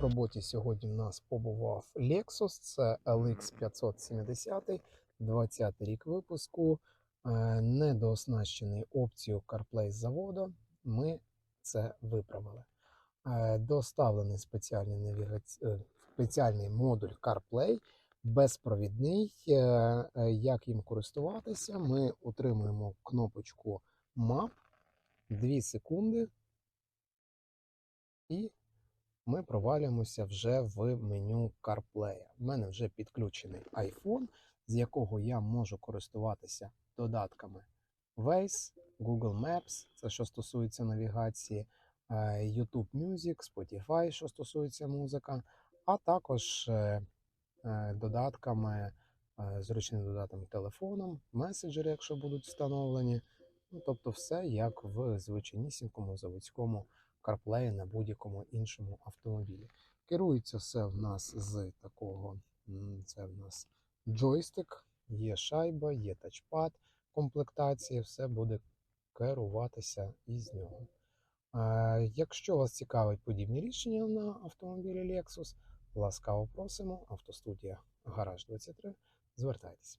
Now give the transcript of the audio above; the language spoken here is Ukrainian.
роботі сьогодні в нас побував Lexus, це LX 570, 20 рік випуску, е, недооснащений опцією CarPlay з заводу. Ми це виправили. Е, Доставлений спеціальний, навігаці... е, спеціальний модуль CarPlay, безпровідний. Як їм користуватися? Ми утримуємо кнопочку Map 2 секунди. І ми провалюємося вже в меню CarPlay. У мене вже підключений iPhone, з якого я можу користуватися додатками Waze, Google Maps, це що стосується навігації, е, YouTube Music, Spotify, що стосується музика, а також е, е, додатками, зручним додатком телефоном, меседжери, якщо будуть встановлені. Ну, тобто, все як в звичайнісінькому заводському CarPlay на будь-якому іншому автомобілі. Керується все в нас з такого, це в нас джойстик, є шайба, є тачпад комплектації, все буде керуватися із нього. Е, Якщо вас цікавить подібні рішення на автомобілі Lexus, ласкаво просимо. Автостудія Гараж 23. Звертайтеся.